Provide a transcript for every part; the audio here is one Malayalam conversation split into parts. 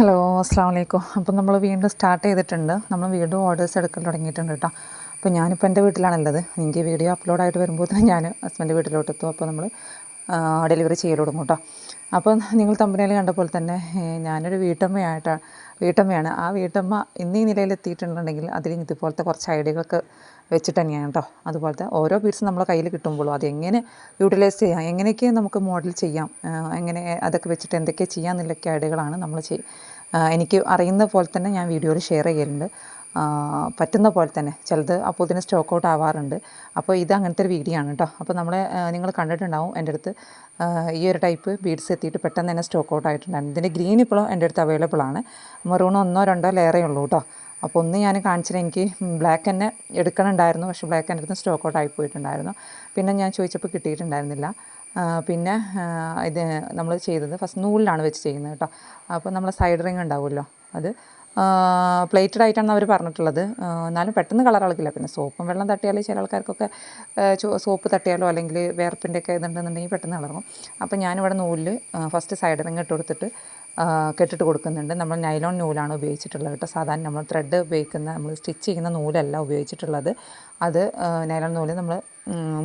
ഹലോ അസ്സാം വലൈക്കും അപ്പം നമ്മൾ വീണ്ടും സ്റ്റാർട്ട് ചെയ്തിട്ടുണ്ട്. നമ്മൾ വീണ്ടും ഓർഡേഴ്സ് എടുക്കാൻ തുടങ്ങിയിട്ടുണ്ട് കേട്ടോ. അപ്പോൾ ഞാനിപ്പോൾ എന്റെ വീട്ടിലാണുള്ളത്. എനിക്ക് വീഡിയോ അപ്ലോഡായിട്ട് വരുമ്പോൾ തന്നെ ഞാൻ ഹസ്ബൻഡ് വീട്ടിലോട്ട് എത്തും അപ്പോൾ നമ്മൾ ഡെലിവറി ചെയ്യൽ തുടങ്ങും കേട്ടോ. അപ്പോൾ നിങ്ങൾ തമ്പനയിൽ പോലെ തന്നെ ഞാനൊരു വീട്ടമ്മയായിട്ടാണ് വീട്ടമ്മയാണ്. ആ വീട്ടമ്മ ഇന്നീ നിലയിലെത്തിയിട്ടുണ്ടെങ്കിൽ അതിൽ ഇതുപോലത്തെ കുറച്ച് ഐഡിയകളൊക്കെ വെച്ചിട്ട് തന്നെയാണ് കേട്ടോ. അതുപോലത്തെ ഓരോ പീസും നമ്മളെ കയ്യിൽ കിട്ടുമ്പോഴും അതെങ്ങനെ യൂട്ടിലൈസ് ചെയ്യാം എങ്ങനെയൊക്കെ നമുക്ക് മോഡൽ ചെയ്യാം എങ്ങനെ അതൊക്കെ വെച്ചിട്ട് എന്തൊക്കെ ചെയ്യാം എന്നുള്ളൊക്കെ ഐഡിയകളാണ് നമ്മൾ എനിക്ക് അറിയുന്ന പോലെ തന്നെ ഞാൻ വീഡിയോയിൽ ഷെയർ ചെയ്യലുണ്ട്. പറ്റുന്ന പോലെ തന്നെ. ചിലത് അപ്പോൾ ഇതിന് സ്റ്റോക്ക് ഔട്ട് ആവാറുണ്ട്. അപ്പോൾ ഇത് അങ്ങനത്തെ ഒരു വീഡിയോ ആണ് കേട്ടോ അപ്പോൾ നമ്മളെ നിങ്ങൾ കണ്ടിട്ടുണ്ടാവും എന്റെ അടുത്ത് ഈ ഒരു ടൈപ്പ് ബീഡ്സ് എത്തിയിട്ട് പെട്ടെന്ന് തന്നെ സ്റ്റോക്ക് ഔട്ട് ആയിട്ടുണ്ടായിരുന്നു. ഇതിന്റെ ഗ്രീൻ ഇപ്പോഴും എന്റെ അടുത്ത് അവൈലബിൾ ആണ്. മെറൂൺ ഒന്നോ രണ്ടോ ലെയറേ ഉള്ളൂ കേട്ടോ അപ്പോൾ ഒന്ന് ഞാൻ കാണിച്ചിട്ട് എനിക്ക് ബ്ലാക്ക് തന്നെ എടുക്കണുണ്ടായിരുന്നു. പക്ഷേ ബ്ലാക്ക് എന്റെ അടുത്ത് സ്റ്റോക്ക് ഔട്ട് ആയി പോയിട്ടുണ്ടായിരുന്നു. പിന്നെ ഞാൻ ചോദിച്ചപ്പോൾ കിട്ടിയിട്ടുണ്ടായിരുന്നില്ല. പിന്നെ ഇത് നമ്മൾ ചെയ്തത് ഫസ്റ്റ് നൂലിലാണ് വെച്ച് ചെയ്യുന്നത് കേട്ടോ അപ്പോൾ നമ്മൾ സൈഡ് റിങ് ഉണ്ടാവുമല്ലോ. അത് പ്ലേറ്റഡ് ആയിട്ടാണ് അവർ പറഞ്ഞിട്ടുള്ളത്. എന്നാലും പെട്ടെന്ന് കളർ ഇളകില്ല. പിന്നെ സോപ്പും വെള്ളം തട്ടിയാൽ ചില ആൾക്കാർക്കൊക്കെ സോപ്പ് തട്ടിയാലോ അല്ലെങ്കിൽ വേർപ്പിന്റെ ഒക്കെ ഇതുണ്ടെന്നുണ്ടെങ്കിൽ പെട്ടെന്ന് കളറും അപ്പോൾ ഞാനിവിടെ നൂലിൽ ഫസ്റ്റ് സൈഡ് റിങ് ഇട്ട് കൊടുത്തിട്ട് കെട്ടിട്ട് കൊടുക്കുന്നുണ്ട്. നമ്മൾ നൈലോൺ നൂലാണ് ഉപയോഗിച്ചിട്ടുള്ളത് കേട്ടോ. സാധാരണ നമ്മൾ ത്രെഡ് ഉപയോഗിക്കുന്ന നമ്മൾ സ്റ്റിച്ച് ചെയ്യുന്ന നൂലല്ല ഉപയോഗിച്ചിട്ടുള്ളത്. അത് നൈലോൺ നൂൽ നമ്മൾ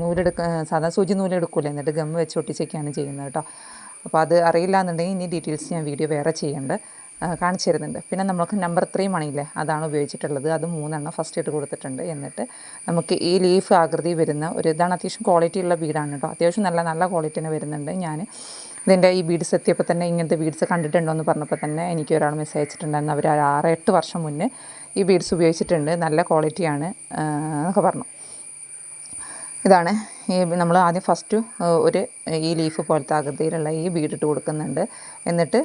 നൂലെടുക്ക സാധാരണ സൂചി നൂൽ എടുക്കൂലേ എന്നിട്ട് ഗം വെച്ച് ഒട്ടിച്ചൊക്കെയാണ് ചെയ്യുന്നത് കേട്ടോ. അപ്പോൾ അത് അറിയില്ല എന്നുണ്ടെങ്കിൽ ഇനി ഡീറ്റെയിൽസ് ഞാൻ വീഡിയോ വേറെ ചെയ്യുന്നുണ്ട് ആ, കാണിച്ചു തരുന്നുണ്ട്. പിന്നെ നമുക്ക് നമ്പർ ത്രീ മണിയില്ലേ അതാണ് ഉപയോഗിച്ചിട്ടുള്ളത്. അത് മൂന്നെണ്ണം ഫസ്റ്റ് ഇട്ട് കൊടുത്തിട്ടുണ്ട്. എന്നിട്ട് നമുക്ക് ഈ ലീഫ് ആകൃതി വരുന്ന ഒരു ഇതാണ് അത്യാവശ്യം ക്വാളിറ്റി ഉള്ള ബീഡാണ് കേട്ടോ. അത്യാവശ്യം നല്ല നല്ല ക്വാളിറ്റി തന്നെ വരുന്നുണ്ട്. ഞാൻ ഇതിന്റെ ഈ ബീഡ്സ് എത്തിയപ്പോൾ തന്നെ ഇങ്ങനത്തെ ബീഡ്സ് കണ്ടിട്ടുണ്ടോ എന്ന് പറഞ്ഞപ്പോൾ തന്നെ എനിക്ക് ഒരാൾ മെസ്സേജ് അയച്ചിട്ടുണ്ടായിരുന്നു. അവർ ആറ് എട്ട് വർഷം മുന്നേ ഈ ബീഡ്സ് ഉപയോഗിച്ചിട്ടുണ്ട്. നല്ല ക്വാളിറ്റിയാണ് എന്നൊക്കെ പറഞ്ഞു. ഇതാണ്. ഈ നമ്മൾ ആദ്യം ഫസ്റ്റ് ഒരു ഈ ലീഫ് പോലത്തെ ആകൃതിയിലുള്ള ഈ ബീഡ് ഇട്ട് കൊടുക്കുന്നുണ്ട്. എന്നിട്ട്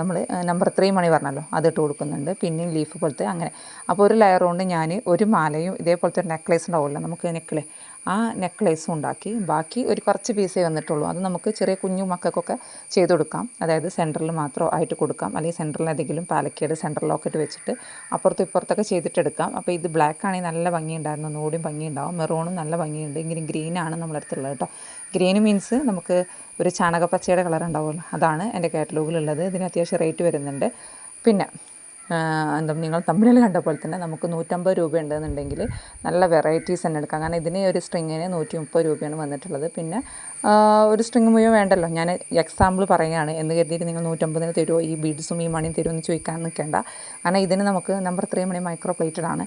നമ്മൾ നമ്പർ ത്രീ മണി പറഞ്ഞല്ലോ അതിട്ട് കൊടുക്കുന്നുണ്ട്. പിന്നെയും ലീഫ് പോലത്തെ അങ്ങനെ. അപ്പോൾ ഒരു ലെയർ കൊണ്ട് ഞാൻ ഒരു മാലയും ഇതേപോലത്തെ ഒരു നെക്ലേസ് ഉണ്ടാവുമല്ലോ നമുക്ക് നെക്ലേ ആ നെക്ലേസും ഉണ്ടാക്കി. ബാക്കി ഒരു കുറച്ച് പീസേ വന്നിട്ടുള്ളൂ. അത് നമുക്ക് ചെറിയ കുഞ്ഞു മക്കൾക്കൊക്കെ ചെയ്ത് കൊടുക്കാം. അതായത് സെന്ററിൽ മാത്രം ആയിട്ട് കൊടുക്കാം. അല്ലെങ്കിൽ സെന്ററിൽ ഏതെങ്കിലും പാലക്കേട് സെന്റർ ലോക്കറ്റ് വെച്ചിട്ട് അപ്പുറത്തും ഇപ്പുറത്തൊക്കെ ചെയ്തിട്ടെടുക്കാം അപ്പോൾ ഇത് ബ്ലാക്ക് ആണെങ്കിൽ നല്ല ഭംഗിയുണ്ടായിരുന്നു. ഒന്നുകൂടിയും ഭംഗിയുണ്ടാവും. മെറൂണും നല്ല ഭംഗിയുണ്ട്. ഇങ്ങനെ ഗ്രീനാണ് നമ്മളടുത്തുള്ളത് കേട്ടോ. ഗ്രീൻ മീൻസ് നമുക്ക് ഒരു ചാണകപ്പച്ചയുടെ കളർ ഉണ്ടാവുമല്ലോ. അതാണ് എന്റെ കാറ്റലോഗിലുള്ളത് ഇതിന് അത്യാവശ്യം റേറ്റ് വരുന്നുണ്ട്. പിന്നെ എന്താ നിങ്ങൾ തമ്മിൽ കണ്ട പോലെ തന്നെ നമുക്ക് നൂറ്റമ്പത് രൂപ ഉണ്ടെന്നുണ്ടെങ്കിൽ നല്ല വെറൈറ്റീസ് തന്നെ എടുക്കാം. കാരണം ഇതിന് ഒരു സ്ട്രിങ്ങിന് നൂറ്റി മുപ്പത് രൂപയാണ് വന്നിട്ടുള്ളത്. പിന്നെ ഒരു സ്ട്രിങ് മുഴുവൻ വേണ്ടല്ലോ. ഞാൻ എക്സാമ്പിൾ പറയുകയാണ്. എന്ന് കരുതിയിട്ട് നിങ്ങൾ നൂറ്റമ്പതിന് തരുമോ ഈ ബീഡ്സും ഈ മണിയും തരുമോ എന്ന് ചോദിക്കാൻ നിൽക്കേണ്ട. കാരണം ഇതിന് നമുക്ക് നമ്പർ ത്രീ മണി മൈക്രോ പ്ലേറ്റഡ് ആണ്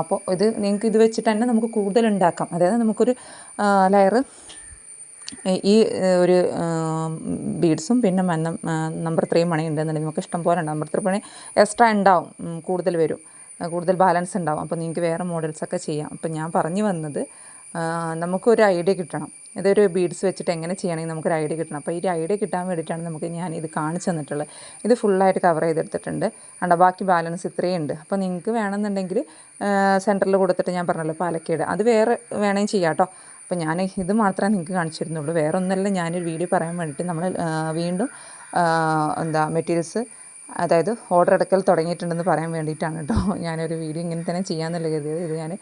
അപ്പോൾ ഇത് നിങ്ങൾക്ക് ഇത് വെച്ചിട്ട് തന്നെ നമുക്ക് കൂടുതൽ ഉണ്ടാക്കാം. അതായത് നമുക്കൊരു ലെയർ ഈ ഒരു ബീഡ്സും പിന്നെ മന്ന നമ്പർ ത്രീ മണി ഉണ്ടെന്നുണ്ടെങ്കിൽ നമുക്ക് ഇഷ്ടം പോലെ ഉണ്ടാവും. നമ്പർ ത്രീ മണി എക്സ്ട്രാ ഉണ്ടാവും കൂടുതൽ വരും കൂടുതൽ ബാലൻസ് ഉണ്ടാവും. അപ്പോൾ നിങ്ങൾക്ക് വേറെ മോഡൽസൊക്കെ ചെയ്യാം. അപ്പോൾ ഞാൻ പറഞ്ഞു വന്നത് നമുക്കൊരു ഐഡിയ കിട്ടണം. ഇതൊരു ബീഡ്സ് വെച്ചിട്ട് എങ്ങനെ ചെയ്യണമെങ്കിൽ നമുക്കൊരു ഐഡിയ കിട്ടണം. അപ്പോൾ ഈ ഐഡിയ കിട്ടാൻ വേണ്ടിയിട്ടാണ് നമുക്ക് ഞാൻ ഇത് കാണിച്ചു തന്നിട്ടുള്ളത്. ഇത് ഫുള്ളായിട്ട് കവർ ചെയ്തെടുത്തിട്ടുണ്ട്. കണ്ട ബാക്കി ബാലൻസ് ഇത്രയും ഉണ്ട്. അപ്പോൾ നിങ്ങൾക്ക് വേണമെന്നുണ്ടെങ്കിൽ സെന്ററിൽ കൊടുത്തിട്ട് ഞാൻ പറഞ്ഞല്ലോ പാലക്കേട്. അത് വേറെ വേണമെങ്കിൽ ചെയ്യാം കേട്ടോ. അപ്പോൾ ഞാൻ ഇത് മാത്രമേ നിങ്ങൾക്ക് കാണിച്ചിരുന്നുള്ളൂ. വേറെ ഒന്നല്ല ഞാനൊരു വീഡിയോ പറയാൻ വേണ്ടിയിട്ട് നമ്മൾ വീണ്ടും എന്താ മെറ്റീരിയൽസ് അതായത് ഓർഡർ എടുക്കൽ തുടങ്ങിയിട്ടുണ്ടെന്ന് പറയാൻ വേണ്ടിയിട്ടാണ് കേട്ടോ ഞാനൊരു വീഡിയോ ഇങ്ങനെ തന്നെ ചെയ്യാമെന്നുള്ള കരുതിയത്. ഇത് ഞാൻ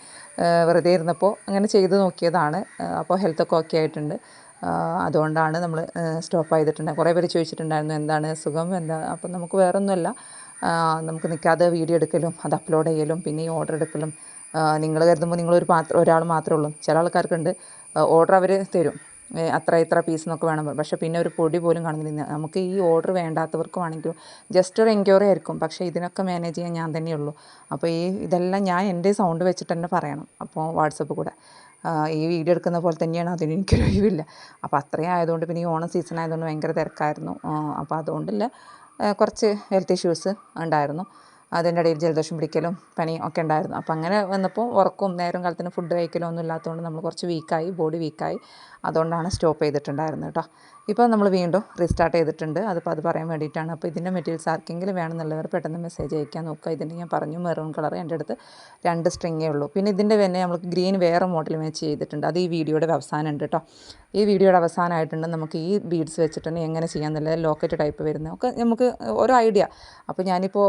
വെറുതെ ഇരുന്നപ്പോൾ അങ്ങനെ ചെയ്ത് നോക്കിയതാണ്. അപ്പോൾ ഹെൽത്തൊക്കെ ഓക്കെ ആയിട്ടുണ്ട്. അതുകൊണ്ടാണ് നമ്മൾ സ്റ്റോപ്പ് ചെയ്തിട്ടുണ്ട് കുറേ പേര് ചോദിച്ചിട്ടുണ്ടായിരുന്നു എന്താണ് സുഖം എന്താ? അപ്പം നമുക്ക് വേറൊന്നുമല്ല. നമുക്ക് നിൽക്കാതെ വീഡിയോ എടുക്കലും അത് അപ്ലോഡ് ചെയ്യലും പിന്നെ ഈ ഓർഡർ എടുക്കലും നിങ്ങൾ കരുതുമ്പോൾ നിങ്ങളൊരു പാത്രം ഒരാൾ മാത്രമേ ഉള്ളൂ. ചില ആൾക്കാർക്കുണ്ട്. ഓർഡർ അവർ തരും. അത്ര ഇത്ര പീസ് എന്നൊക്കെ വേണം. പക്ഷെ പക്ഷേ പിന്നെ ഒരു പൊടി പോലും കാണുന്നില്ല. നമുക്ക് ഈ ഓർഡർ വേണ്ടാത്തവർക്കും ആണെങ്കിലും ജസ്റ്റ് ഒരു എൻക്വയറി ആയിരിക്കും. പക്ഷേ ഇതിനൊക്കെ മാനേജ് ചെയ്യാൻ ഞാൻ തന്നെയുള്ളൂ അപ്പോൾ ഈ ഇതെല്ലാം ഞാൻ എന്റെ സൗണ്ട് വെച്ചിട്ട് തന്നെ പറയണം. അപ്പോൾ വാട്സപ്പ് കൂടെ. ഈ വീഡിയോ എടുക്കുന്ന പോലെ തന്നെയാണ് അതിന് എനിക്കൊരു ഒഴിവില്ല. അപ്പോൾ അത്രയും ആയതുകൊണ്ട് പിന്നെ ഈ ഓണം സീസൺ ആയതുകൊണ്ട് ഭയങ്കര തിരക്കായിരുന്നു. അപ്പോൾ അതുകൊണ്ടില്ല കുറച്ച് ഹെൽത്ത് ഇഷ്യൂസ് ഉണ്ടായിരുന്നു. അതിന്റെ ഇടയിൽ ജലദോഷം പിടിക്കലും പനിയും ഒക്കെ ഉണ്ടായിരുന്നു. അപ്പോൾ അങ്ങനെ വന്നപ്പോൾ ഉറക്കും നേരം കാലത്തിന് ഫുഡ് കഴിക്കലും ഒന്നും ഇല്ലാത്തതുകൊണ്ട് നമ്മൾ കുറച്ച് വീക്കായി ബോഡി വീക്കായി അതുകൊണ്ടാണ് സ്റ്റോപ്പ് ചെയ്തിട്ടുണ്ടായിരുന്നത് കേട്ടോ. ഇപ്പോൾ നമ്മൾ വീണ്ടും റീസ്റ്റാർട്ട് ചെയ്തിട്ടുണ്ട്. അതിപ്പോൾ അത് പറയാൻ വേണ്ടിയിട്ടാണ്. അപ്പോൾ ഇതിന്റെ മെറ്റീരിയൽസ് ആർക്കെങ്കിലും വേണമെന്നുള്ളവർ പെട്ടെന്ന് മെസ്സേജ് അയക്കാൻ നോക്കുക. ഇതിന്റെ ഞാൻ പറഞ്ഞു മെറൂൺ കളർ എന്റെ അടുത്ത് രണ്ട് സ്ട്രിങ്ങേ ഉള്ളൂ. പിന്നെ ഇതിന്റെ തന്നെ നമ്മൾ ഗ്രീൻ വേറെ മോഡൽ മാച്ച് ചെയ്തിട്ടുണ്ട്. അത് ഈ വീഡിയോയുടെ അവസാനം ഉണ്ട് കേട്ടോ. ഈ വീഡിയോയുടെ അവസാനമായിട്ടുണ്ട്. നമുക്ക് ഈ ബീഡ്സ് വെച്ചിട്ട് തന്നെ എങ്ങനെ ചെയ്യാമെന്നുള്ളത് ലോക്കറ്റ് ടൈപ്പ് വരുന്നത്. ഒക്കെ നമുക്ക് ഒരു ഐഡിയ അപ്പോൾ ഞാനിപ്പോൾ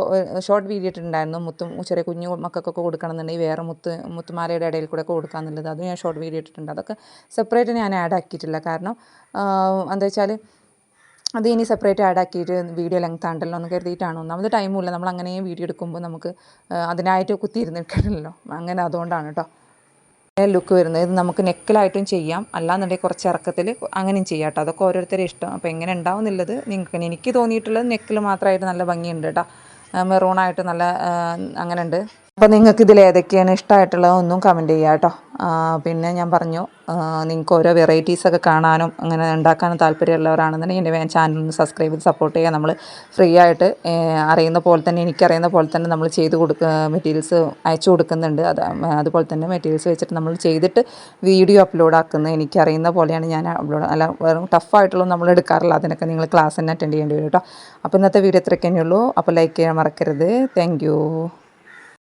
ഷോർട്ട് വീഡിയോ ഇട്ടിട്ടുണ്ടായിരുന്നു. മുത്തും ചെറിയ കുഞ്ഞു മക്കൾക്കൊക്കെ കൊടുക്കണമെന്നുണ്ടെങ്കിൽ വേറെ മുത്ത് മുത്തുമാലയുടെ ഇടയിൽ കൂടെ ഒക്കെ കൊടുക്കാമെന്നുള്ളത് അത് ഞാൻ ഷോർട്ട് വീഡിയോ ഇട്ടിട്ടുണ്ട്. അതൊക്കെ സെപ്പറേറ്റ് ഞാൻ ആഡ് ആക്കിയിട്ടില്ല. കാരണം എന്താ വെച്ചാൽ അത് ഇനി സെപ്പറേറ്റ് ആഡ് ആക്കിയിട്ട് വീഡിയോ ലെങ്ത് ആണ്ടല്ലോ എന്ന് കരുതിയിട്ടാണ്. ഒന്നാമത് ടൈമുമില്ല നമ്മൾ അങ്ങനെ വീഡിയോ എടുക്കുമ്പോൾ നമുക്ക് അതിനായിട്ട് കുത്തിയിരുന്നിട്ടില്ലല്ലോ അങ്ങനെ അതുകൊണ്ടാണ് കേട്ടോ ലുക്ക് വരുന്നത്. ഇത് നമുക്ക് നെക്കിലായിട്ടും ചെയ്യാം. അല്ലാന്നുണ്ടെങ്കിൽ കുറച്ച് ഇറക്കത്തിൽ അങ്ങനെയും ചെയ്യാം കേട്ടോ അതൊക്കെ ഓരോരുത്തരുടെ ഇഷ്ടം. അപ്പോൾ എങ്ങനെ ഉണ്ടാവുന്നുള്ളത് നിങ്ങൾക്ക് എനിക്ക് തോന്നിയിട്ടുള്ളത് നെക്കിൽ മാത്രമായിട്ട് നല്ല ഭംഗിയുണ്ട് കേട്ടോ മെറൂണായിട്ട് നല്ല അങ്ങനെ ഉണ്ട്. അപ്പോൾ നിങ്ങൾക്ക് ഇതിൽ ഏതൊക്കെയാണ് ഇഷ്ടമായിട്ടുള്ളത് ഒന്നും കമന്റ് ചെയ്യാം കേട്ടോ പിന്നെ ഞാൻ പറഞ്ഞു നിങ്ങൾക്ക് ഓരോ വെറൈറ്റീസൊക്കെ കാണാനും അങ്ങനെ ഉണ്ടാക്കാനും താല്പര്യമുള്ളവരാണെന്നുണ്ടെങ്കിൽ എന്റെ ചാനൽ ഒന്ന് സബ്സ്ക്രൈബ് ചെയ്ത് സപ്പോർട്ട് ചെയ്യുക. നമ്മൾ ഫ്രീ ആയിട്ട് അറിയുന്ന പോലെ തന്നെ എനിക്കറിയുന്ന പോലെ തന്നെ നമ്മൾ ചെയ്ത് കൊടുക്കുക മെറ്റീരിയൽസ് അയച്ചു കൊടുക്കുന്നുണ്ട്. അത് അതുപോലെ തന്നെ മെറ്റീരിയൽസ് വെച്ചിട്ട് നമ്മൾ ചെയ്തിട്ട് വീഡിയോ അപ്ലോഡ് ആക്കുന്നത് എനിക്കറിയുന്ന പോലെയാണ് ഞാൻ അപ്ലോഡ് അല്ല വെറും ടഫായിട്ടുള്ള നമ്മൾ എടുക്കാറില്ല. അതിനൊക്കെ നിങ്ങൾ ക്ലാസ് തന്നെ അറ്റൻഡ് ചെയ്യേണ്ടി വരും കേട്ടോ അപ്പോൾ ഇന്നത്തെ വീഡിയോ ഇത്രയൊക്കെ തന്നെയുള്ളൂ അപ്പോൾ ലൈക്ക് ചെയ്യാൻ മറക്കരുത്. താങ്ക്